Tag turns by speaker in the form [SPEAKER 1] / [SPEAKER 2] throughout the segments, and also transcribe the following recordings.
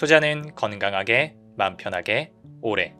[SPEAKER 1] 투자는 건강하게, 마음 편하게, 오래.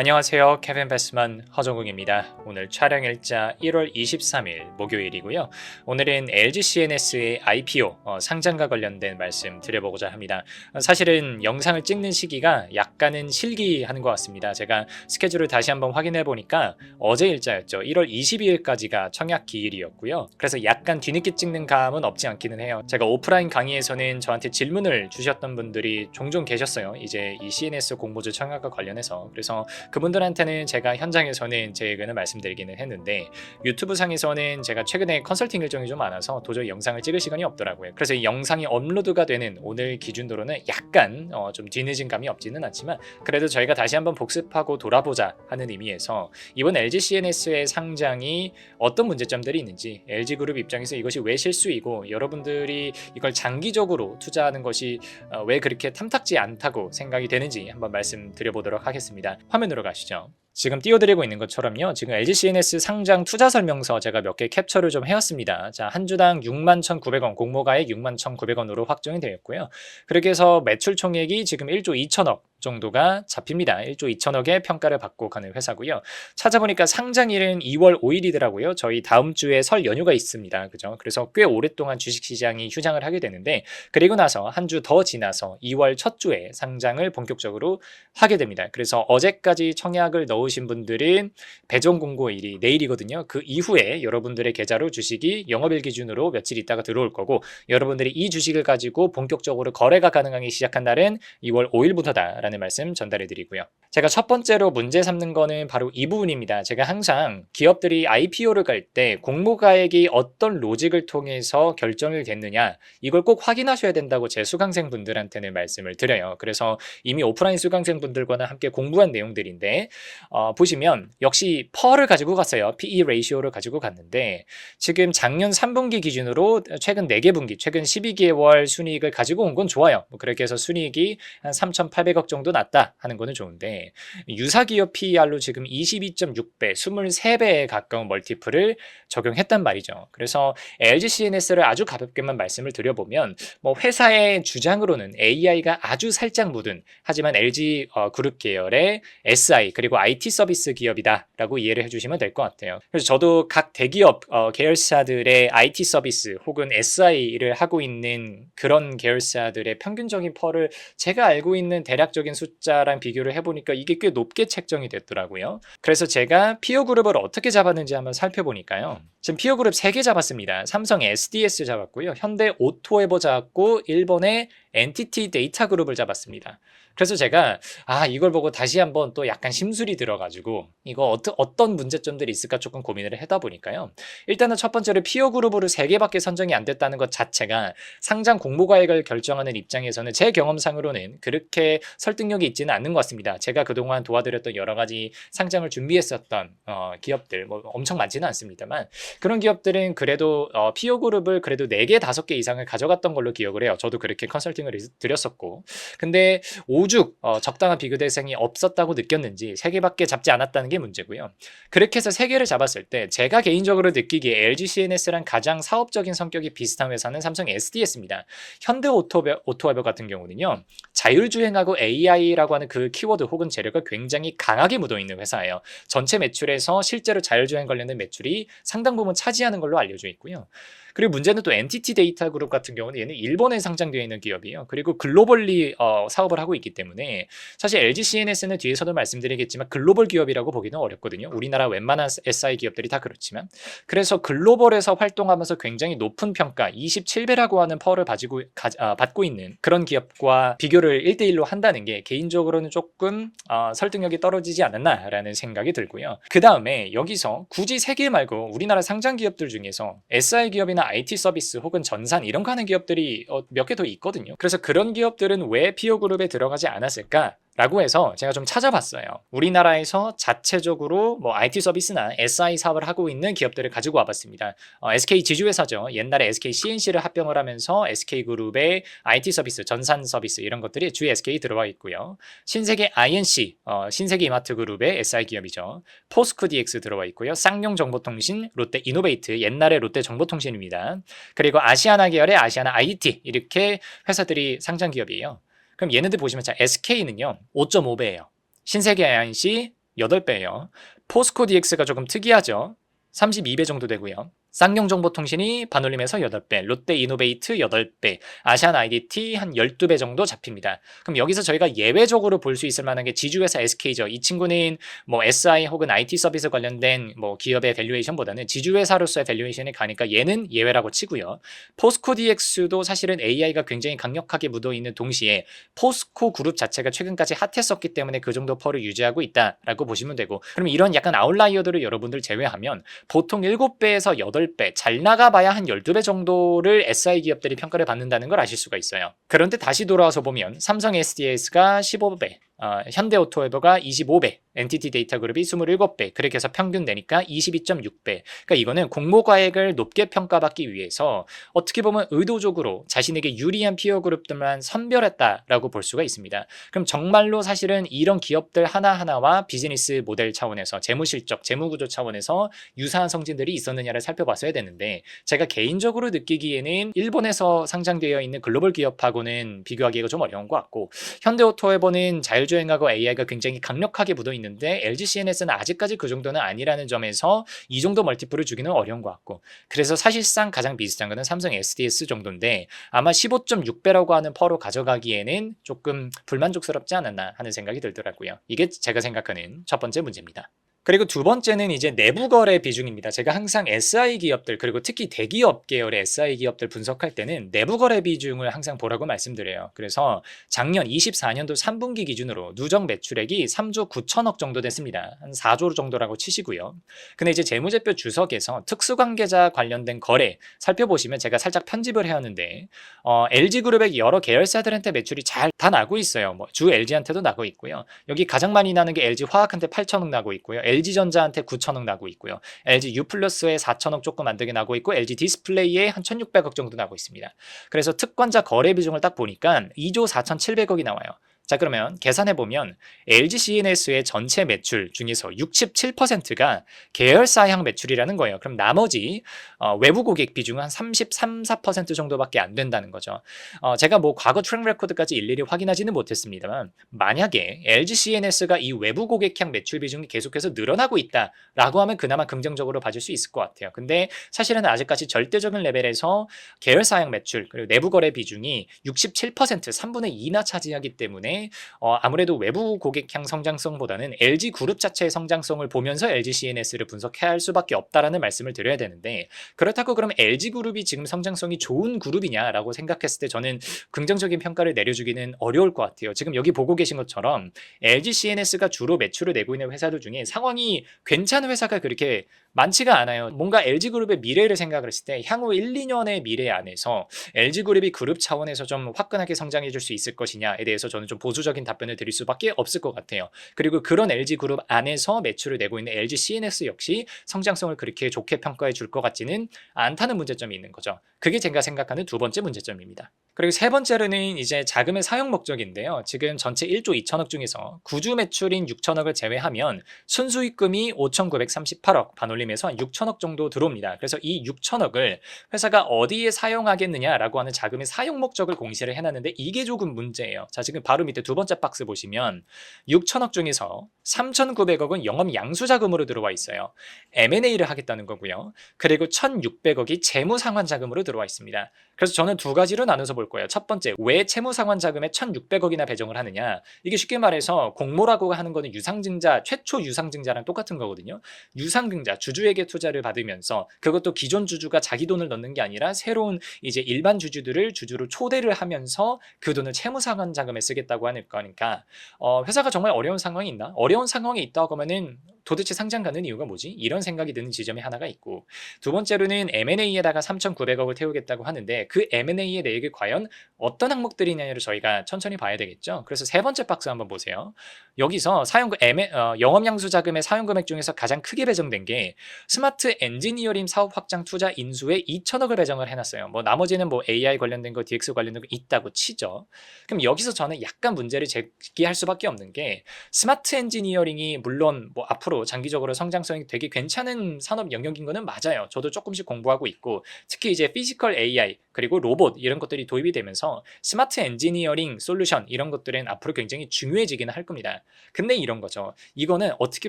[SPEAKER 1] 안녕하세요. 케빈 베스만 허정국입니다. 오늘 촬영 일자 1월 23일 목요일이고요. 오늘은 LG CNS의 IPO 어, 상장과 관련된 말씀 드려보고자 합니다. 어, 사실은 영상을 찍는 시기가 약간은 실기하는 것 같습니다. 제가 스케줄을 다시 한번 확인해 보니까 어제 일자였죠. 1월 22일까지가 청약 기일이었고요. 그래서 약간 뒤늦게 찍는 감은 없지 않기는 해요. 제가 오프라인 강의에서는 저한테 질문을 주셨던 분들이 종종 계셨어요. 이제 이 CNS 공모주 청약과 관련해서 그래서 그분들한테는 제가 현장에서는 제 의견을 말씀드리기는 했는데 유튜브 상에서는 제가 최근에 컨설팅 일정이 좀 많아서 도저히 영상을 찍을 시간이 없더라고요. 그래서 이 영상이 업로드가 되는 오늘 기준으로는 약간 어, 좀 뒤늦은 감이 없지는 않지만 그래도 저희가 다시 한번 복습하고 돌아보자 하는 의미에서 이번 LG CNS의 상장이 어떤 문제점들이 있는지 LG 그룹 입장에서 이것이 왜 실수이고 여러분들이 이걸 장기적으로 투자하는 것이 어, 왜 그렇게 탐탁지 않다고 생각이 되는지 한번 말씀드려보도록 하겠습니다. 화면 으로 가시죠. 지금 띄워드리고 있는 것처럼요. 지금 LG CNS 상장 투자 설명서 제가 몇 개 캡처를 좀 해왔습니다. 자, 한 주당 61,900원, 공모가액 61,900원으로 확정이 되었고요. 그렇게 해서 매출 총액이 지금 1조 2천억 정도가 잡힙니다. 1조 2천억의 평가를 받고 가는 회사고요. 찾아보니까 상장일은 2월 5일이더라고요. 저희 다음 주에 설 연휴가 있습니다. 그죠? 그래서 꽤 오랫동안 주식시장이 휴장을 하게 되는데 그리고 나서 한 주 더 지나서 2월 첫 주에 상장을 본격적으로 하게 됩니다. 그래서 어제까지 청약을 넣 으신 분들은 배정 공고 일이 내일이거든요. 그 이후에 여러분들의 계좌로 주식이 영업일 기준으로 며칠 있다가 들어올 거고 여러분들이 이 주식을 가지고 본격적으로 거래가 가능하기 시작한 날은 2월 5일부터다라는 말씀 전달해 드리고요. 제가 첫 번째로 문제 삼는 거는 바로 이 부분입니다. 제가 항상 기업들이 IPO를 갈 때 공모가액이 어떤 로직을 통해서 결정이 됐느냐 이걸 꼭 확인하셔야 된다고 제 수강생 분들한테는 말씀을 드려요. 그래서 이미 오프라인 수강생 분들과는 함께 공부한 내용들인데 어, 보시면 역시 펄을 가지고 갔어요. PE 레이시오를 가지고 갔는데 지금 작년 3분기 기준으로 최근 4개 분기, 최근 12개월 순이익을 가지고 온 건 좋아요. 뭐 그렇게 해서 순이익이 한 3,800억 정도 났다 하는 거는 좋은데 유사 기업 PER로 지금 22.6배, 23배에 가까운 멀티플을 적용했단 말이죠. 그래서 LG CNS를 아주 가볍게만 말씀을 드려보면 뭐 회사의 주장으로는 AI가 아주 살짝 묻은 하지만 LG 어, 그룹 계열의 SI 그리고 IT 서비스 기업이다라고 이해를 해주시면 될 것 같아요. 그래서 저도 각 대기업 어, 계열사들의 IT 서비스 혹은 SI를 하고 있는 그런 계열사들의 평균적인 펄을 제가 알고 있는 대략적인 숫자랑 비교를 해보니까 이게 꽤 높게 책정이 됐더라고요. 그래서 제가 피어 그룹을 어떻게 잡았는지 한번 살펴보니까요. 지금 피어 그룹 3개 잡았습니다. 삼성 SDS 잡았고요. 현대 오토에버 잡았고 일본의 엔티티 데이터 그룹을 잡았습니다. 그래서 제가 아 이걸 보고 다시 한번 또 약간 심술이 들어가지고 이거 어떠, 어떤 문제점들이 있을까 조금 고민을 하다 보니까요. 일단은 첫 번째로 피어 그룹으로 3개밖에 선정이 안 됐다는 것 자체가 상장 공모가액을 결정하는 입장에서는 제 경험상으로는 그렇게 설득력이 있지는 않는 것 같습니다. 제가 그동안 도와드렸던 여러 가지 상장을 준비했었던 어, 기업들 뭐 엄청 많지는 않습니다만 그런 기업들은 그래도 어, 피어 그룹을 그래도 4개, 5개 이상을 가져갔던 걸로 기억을 해요. 저도 그렇게 컨설팅을 드렸었고 근데 오죽 어, 적당한 비교 대상이 없었다고 느꼈는지 3개밖에 잡지 않았다는 게 문제고요. 그렇게 해서 3개를 잡았을 때 제가 개인적으로 느끼기에 LG CNS랑 가장 사업적인 성격이 비슷한 회사는 삼성 SDS입니다. 현대 오토웨버 같은 경우는요. 자율주행하고 AI라고 하는 그 키워드 혹은 재료가 굉장히 강하게 묻어있는 회사예요. 전체 매출에서 실제로 자율주행 관련된 매출이 상당 부분 차지하는 걸로 알려져 있고요. 그리고 문제는 또 엔티티 데이터 그룹 같은 경우는 얘는 일본에 상장되어 있는 기업이에요. 그리고 글로벌리 어, 사업을 하고 있기 때문에 사실 LG CNS는 뒤에서도 말씀드리겠지만 글로벌 기업이라고 보기는 어렵거든요. 우리나라 웬만한 SI 기업들이 다 그렇지만 그래서 글로벌에서 활동하면서 굉장히 높은 평가 27배라고 하는 펄을 가지고 가, 아, 받고 있는 그런 기업과 비교를 1대1로 한다는 게 개인적으로는 조금 어, 설득력이 떨어지지 않았나라는 생각이 들고요. 그 다음에 여기서 굳이 세계 말고 우리나라 상장 기업들 중에서 SI 기업이나 IT 서비스 혹은 전산 이런 거 하는 기업들이 어, 몇개 더 있거든요. 그래서 그런 기업들은 왜 피오 그룹에 들어가지 않았을까? 라고 해서 제가 좀 찾아봤어요. 우리나라에서 자체적으로 뭐 IT 서비스나 SI 사업을 하고 있는 기업들을 가지고 와봤습니다. 어, SK 지주회사죠. 옛날에 SK CNC를 합병을 하면서 SK그룹의 IT 서비스, 전산 서비스 이런 것들이 주 SK 들어와 있고요. 신세계 INC, 어, 신세계 이마트 그룹의 SI 기업이죠. 포스코 DX 들어와 있고요. 쌍용 정보통신, 롯데 이노베이트, 옛날에 롯데 정보통신입니다. 그리고 아시아나 계열의 아시아나 IT 이렇게 회사들이 상장 기업이에요. 그럼 얘네들 보시면 자 SK는요 5.5배예요. 신세계 INC 8배예요. 포스코 DX가 조금 특이하죠. 32배 정도 되고요. 쌍용정보통신이 반올림에서 8배, 롯데 이노베이트 8배, 아시안 IDT 한 12배 정도 잡힙니다. 그럼 여기서 저희가 예외적으로 볼 수 있을 만한 게 지주회사 SK죠. 이 친구는 뭐 SI 혹은 IT 서비스 관련된 뭐 기업의 밸류에이션보다는 지주회사로서의 밸류에이션이 가니까 얘는 예외라고 치고요. 포스코 DX도 사실은 AI가 굉장히 강력하게 묻어 있는 동시에 포스코 그룹 자체가 최근까지 핫했었기 때문에 그 정도 펄을 유지하고 있다라고 보시면 되고 그럼 이런 약간 아웃라이어들을 여러분들 제외하면 보통 7배에서 8 배, 잘 나가봐야 한 12배 정도를 SI 기업들이 평가를 받는다는 걸 아실 수가 있어요. 그런데 다시 돌아와서 보면 삼성 SDS가 15배, 어, 현대오토웨버가 25배, NTT 데이터 그룹이 27배, 그렇게 해서 평균 내니까 22.6배. 그러니까 이거는 공모가액을 높게 평가받기 위해서 어떻게 보면 의도적으로 자신에게 유리한 피어 그룹들만 선별했다라고 볼 수가 있습니다. 그럼 정말로 사실은 이런 기업들 하나하나와 비즈니스 모델 차원에서 재무 실적, 재무 구조 차원에서 유사한 성진들이 있었느냐를 살펴봤어야 되는데 제가 개인적으로 느끼기에는 일본에서 상장되어 있는 글로벌 기업하고는 비교하기가 좀 어려운 것 같고 현대오토웨버는 자율 주행하고 AI가 굉장히 강력하게 묻어 있는데 LG CNS는 아직까지 그 정도는 아니라는 점에서 이 정도 멀티플을 주기는 어려운 것 같고 그래서 사실상 가장 비슷한 거는 삼성 SDS 정도인데 아마 15.6배라고 하는 퍼로 가져가기에는 조금 불만족스럽지 않았나 하는 생각이 들더라고요. 이게 제가 생각하는 첫 번째 문제입니다. 그리고 두 번째는 이제 내부 거래 비중입니다. 제가 항상 SI 기업들 그리고 특히 대기업 계열의 SI 기업들 분석할 때는 내부 거래 비중을 항상 보라고 말씀드려요. 그래서 작년 24년도 3분기 기준으로 누적 매출액이 3조 9천억 정도 됐습니다. 한 4조 정도라고 치시고요. 근데 이제 재무제표 주석에서 특수관계자 관련된 거래 살펴보시면 제가 살짝 편집을 해왔는데 어, LG그룹의 여러 계열사들한테 매출이 잘 다 나고 있어요. 뭐 주 LG한테도 나고 있고요. 여기 가장 많이 나는 게 LG 화학한테 8천억 나고 있고요. LG전자한테 9천억 나고 있고요. LG U 플러스에 4천억 조금 안 되게 나고 있고 LG 디스플레이에 한 1,600억 정도 나고 있습니다. 그래서 특권자 거래 비중을 딱 보니까 2조 4,700억이 나와요. 자 그러면 계산해 보면 LG CNS의 전체 매출 중에서 67%가 계열사 향 매출이라는 거예요. 그럼 나머지 어, 외부 고객 비중은 한 33, 4% 정도밖에 안 된다는 거죠. 어, 제가 뭐 과거 트랙 레코드까지 일일이 확인하지는 못했습니다만 만약에 LG CNS가 이 외부 고객 향 매출 비중이 계속해서 늘어나고 있다라고 하면 그나마 긍정적으로 봐줄 수 있을 것 같아요. 근데 사실은 아직까지 절대적인 레벨에서 계열사 향 매출 그리고 내부 거래 비중이 67% 3분의 2나 차지하기 때문에 어, 아무래도 외부 고객향 성장성보다는 LG 그룹 자체의 성장성을 보면서 LG CNS를 분석해야 할 수밖에 없다라는 말씀을 드려야 되는데 그렇다고 그럼 LG 그룹이 지금 성장성이 좋은 그룹이냐라고 생각했을 때 저는 긍정적인 평가를 내려주기는 어려울 것 같아요. 지금 여기 보고 계신 것처럼 LG CNS가 주로 매출을 내고 있는 회사들 중에 상황이 괜찮은 회사가 그렇게 많지가 않아요. 뭔가 LG그룹의 미래를 생각을 했을 때 향후 1, 2년의 미래 안에서 LG그룹이 그룹 차원에서 좀 화끈하게 성장해 줄 수 있을 것이냐에 대해서 저는 좀 보 수적인 답변을 드릴 수밖에 없을 것 같아요. 그리고 그런 LG그룹 안에서 매출을 내고 있는 LG CNS 역시 성장성을 그렇게 좋게 평가해 줄 것 같지는 않다는 문제점이 있는 거죠. 그게 제가 생각하는 두 번째 문제점입니다. 그리고 세 번째로는 이제 자금의 사용 목적인데요. 지금 전체 1조 2천억 중에서 구주 매출인 6천억을 제외하면 순수익금이 5,938억 반올림에서 한 6천억 정도 들어옵니다. 그래서 이 6천억을 회사가 어디에 사용하겠느냐라고 하는 자금의 사용 목적을 공시를 해놨는데 이게 조금 문제예요. 자 지금 바로 밑에 두 번째 박스 보시면 6천억 중에서 3,900억은 영업 양수 자금으로 들어와 있어요. M&A를 하겠다는 거고요. 그리고 1,600억이 재무 상환 자금으로 들어와 있습니다. 그래서 저는 두 가지로 나눠서 볼 거예요. 첫 번째, 왜 채무 상환 자금에 1,600억이나 배정을 하느냐? 이게 쉽게 말해서 공모라고 하는 거는 유상증자, 최초 유상증자랑 똑같은 거거든요. 유상증자, 주주에게 투자를 받으면서 그것도 기존 주주가 자기 돈을 넣는 게 아니라 새로운 이제 일반 주주들을 주주로 초대를 하면서 그 돈을 채무 상환 자금에 쓰겠다고 하는 거니까 어, 회사가 정말 어려운 상황이 있나? 어려운 상황에 있다고 하면은 도대체 상장 가는 이유가 뭐지? 이런 생각이 드는 지점이 하나가 있고 두 번째로는 M&A에다가 3,900억을 태우겠다고 하는데 그 M&A의 내역이 과연 어떤 항목들이냐를 저희가 천천히 봐야 되겠죠. 그래서 세 번째 박스 한번 보세요. 여기서 사용 M, 어, 영업 양수 자금의 사용 금액 중에서 가장 크게 배정된 게 스마트 엔지니어링 사업 확장 투자 인수에 2천억을 배정을 해놨어요. 뭐 나머지는 뭐 AI 관련된 거, DX 관련된 거 있다고 치죠. 그럼 여기서 저는 약간 문제를 제기할 수밖에 없는 게 스마트 엔지니어링이 물론 뭐 앞으로 장기적으로 성장성이 되게 괜찮은 산업 영역인 거는 맞아요. 저도 조금씩 공부하고 있고 특히 이제 피지컬 AI 그리고 로봇 이런 것들이 도입 도입이 되면서 스마트 엔지니어링 솔루션 이런 것들은 앞으로 굉장히 중요해지기는 할 겁니다. 근데 이런 거죠. 이거는 어떻게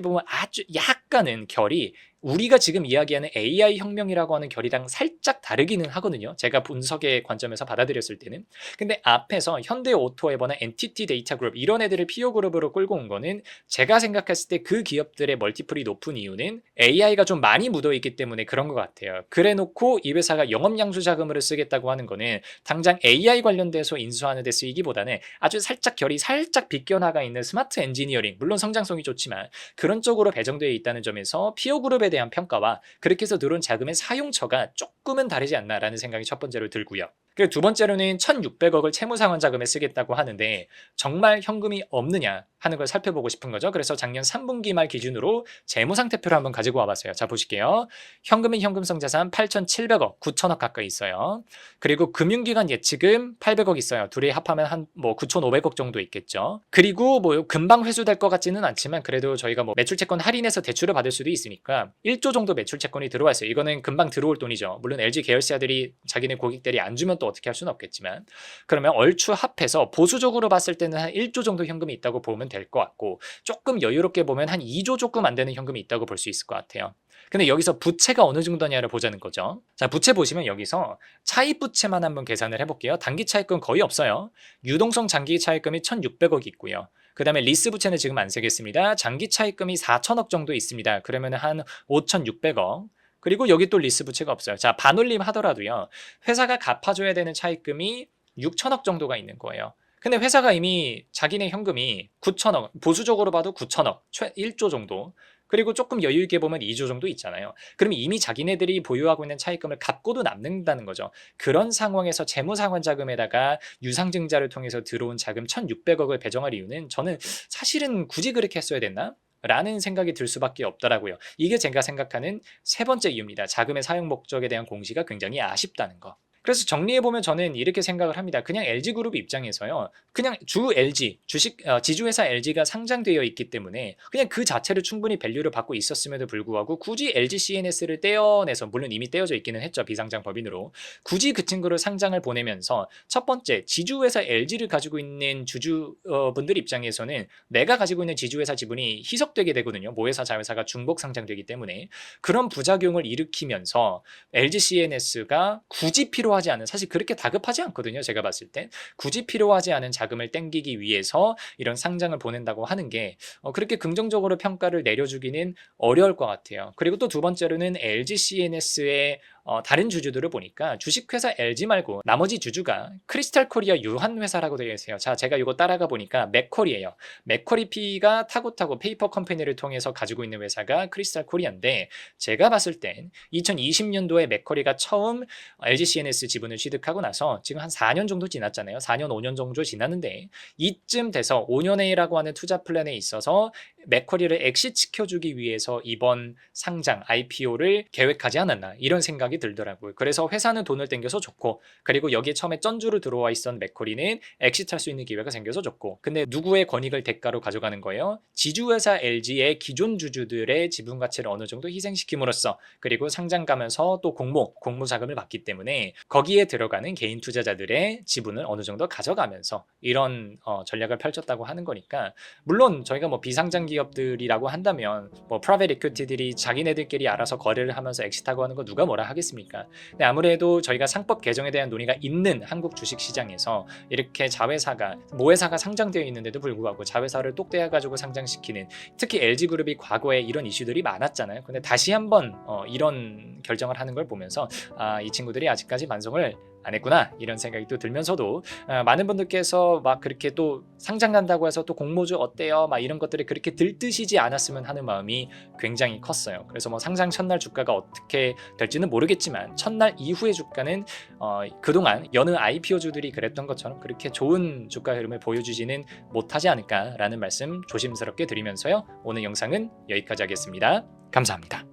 [SPEAKER 1] 보면 아주 약간은 결이 우리가 지금 이야기하는 AI 혁명이라고 하는 결이랑 살짝 다르기는 하거든요. 제가 분석의 관점에서 받아들였을 때는. 근데 앞에서 현대 오토에버나 엔티티 데이터 그룹 이런 애들을 피오 그룹으로 끌고 온 거는 제가 생각했을 때 그 기업들의 멀티플이 높은 이유는 AI가 좀 많이 묻어 있기 때문에 그런 것 같아요. 그래 놓고 이 회사가 영업 양수 자금으로 쓰겠다고 하는 거는 당장 AI 관련돼서 인수하는 데 쓰이기보다는 아주 살짝 결이 살짝 비껴나가 있는 스마트 엔지니어링 물론 성장성이 좋지만 그런 쪽으로 배정되어 있다는 점에서 피오 그룹에 대한 평가와 그렇게 해서 들어온 자금의 사용처가 조금은 다르지 않나라는 생각이 첫 번째로 들고요. 그리고 두 번째로는 1,600억을 채무상환 자금에 쓰겠다고 하는데 정말 현금이 없느냐 하는 걸 살펴보고 싶은 거죠. 그래서 작년 3분기 말 기준으로 재무상태표를 한번 가지고 와봤어요. 자 보실게요. 현금은 현금성 자산 8,700억, 9천억 가까이 있어요. 그리고 금융기관 예치금 800억 있어요. 둘이 합하면 한 뭐 9,500억 정도 있겠죠. 그리고 뭐 금방 회수될 것 같지는 않지만 그래도 저희가 뭐 매출채권 할인해서 대출을 받을 수도 있으니까 1조 정도 매출채권이 들어와 있어요. 이거는 금방 들어올 돈이죠. 물론 LG 계열사들이 자기네 고객들이 안 주면 또 어떻게 할 수는 없겠지만 그러면 얼추 합해서 보수적으로 봤을 때는 한 1조 정도 현금이 있다고 보면 될 것 같고 조금 여유롭게 보면 한 2조 조금 안 되는 현금이 있다고 볼 수 있을 것 같아요. 근데 여기서 부채가 어느 정도냐를 보자는 거죠. 자, 부채 보시면 여기서 차입 부채만 한번 계산을 해볼게요. 단기 차입금 거의 없어요. 유동성 장기 차입금이 1,600억 있고요. 그 다음에 리스 부채는 지금 안 세겠습니다. 장기 차입금이 4천억 정도 있습니다. 그러면 한 5,600억. 그리고 여기 또 리스 부채가 없어요. 자, 반올림 하더라도요. 회사가 갚아줘야 되는 차입금이 6천억 정도가 있는 거예요. 근데 회사가 이미 자기네 현금이 9천억, 보수적으로 봐도 9천억, 최 1조 정도. 그리고 조금 여유 있게 보면 2조 정도 있잖아요. 그럼 이미 자기네들이 보유하고 있는 차입금을 갚고도 남는다는 거죠. 그런 상황에서 재무상환 자금에다가 유상증자를 통해서 들어온 자금 1,600억을 배정할 이유는 저는 사실은 굳이 그렇게 했어야 됐나? 라는 생각이 들 수밖에 없더라고요. 이게 제가 생각하는 세 번째 이유입니다. 자금의 사용 목적에 대한 공시가 굉장히 아쉽다는 거. 그래서 정리해보면 저는 이렇게 생각을 합니다. 그냥 LG그룹 입장에서요. 그냥 주 LG, 주식, 어, 지주회사 LG가 상장되어 있기 때문에 그냥 그 자체를 충분히 밸류를 받고 있었음에도 불구하고 굳이 LG CNS를 떼어내서, 물론 이미 떼어져 있기는 했죠. 비상장 법인으로. 굳이 그 친구를 상장을 보내면서 첫 번째, 지주회사 LG를 가지고 있는 주주분들 입장에서는 내가 가지고 있는 지주회사 지분이 희석되게 되거든요. 모회사 자회사가 중복 상장되기 때문에 그런 부작용을 일으키면서 LG CNS가 굳이 필요 필요하지 않은 사실 그렇게 다급하지 않거든요. 제가 봤을 땐 굳이 필요하지 않은 자금을 땡기기 위해서 이런 상장을 보낸다고 하는 게 어, 그렇게 긍정적으로 평가를 내려주기는 어려울 것 같아요. 그리고 또 두 번째로는 LG CNS의 어, 다른 주주들을 보니까 주식회사 LG 말고 나머지 주주가 크리스탈 코리아 유한 회사라고 되어 있어요. 자, 제가 이거 따라가 보니까 맥커리예요. 맥커리 P가 타고타고 페이퍼 컴퍼니를 통해서 가지고 있는 회사가 크리스탈 코리아인데 제가 봤을 땐 2020년도에 맥커리가 처음 LG CNS 지분을 취득하고 나서 지금 한 4년 정도 지났잖아요. 4년, 5년 정도 지났는데 이쯤 돼서 5년에라고 하는 투자 플랜에 있어서 맥커리를 엑시 시켜주기 위해서 이번 상장 IPO를 계획하지 않았나 이런 생각이 들더라고요. 그래서 회사는 돈을 땡겨서 좋고 그리고 여기에 처음에 쩐주로 들어와 있던 맥커리는 엑시트할 수 있는 기회가 생겨서 좋고 근데 누구의 권익을 대가로 가져가는 거예요? 지주회사 LG의 기존 주주들의 지분 가치를 어느 정도 희생시킴으로써 그리고 상장 가면서 또 공모 공모 자금을 받기 때문에 거기에 들어가는 개인 투자자들의 지분을 어느 정도 가져가면서 이런 어, 전략을 펼쳤다고 하는 거니까 물론 저희가 뭐 비상장 기업들이라고 한다면 뭐 프라이빗 이큐티들이 자기네들끼리 알아서 거래를 하면서 엑시트하고 하는 거 누가 뭐라 하겠 습니까? 근데 아무래도 저희가 상법 개정에 대한 논의가 있는 한국 주식 시장에서 이렇게 자회사가 모회사가 상장되어 있는데도 불구하고 자회사를 똑대어 가지고 상장시키는 특히 LG 그룹이 과거에 이런 이슈들이 많았잖아요. 근데 다시 한번 어, 이런 결정을 하는 걸 보면서 아, 이 친구들이 아직까지 반성을 안 했구나 이런 생각이 또 들면서도 어, 많은 분들께서 막 그렇게 또 상장한다고 해서 또 공모주 어때요? 막 이런 것들이 그렇게 들뜨시지 않았으면 하는 마음이 굉장히 컸어요. 그래서 뭐 상장 첫날 주가가 어떻게 될지는 모르겠지만 첫날 이후의 주가는 어, 그동안 여느 IPO주들이 그랬던 것처럼 그렇게 좋은 주가 흐름을 보여주지는 못하지 않을까라는 말씀 조심스럽게 드리면서요. 오늘 영상은 여기까지 하겠습니다. 감사합니다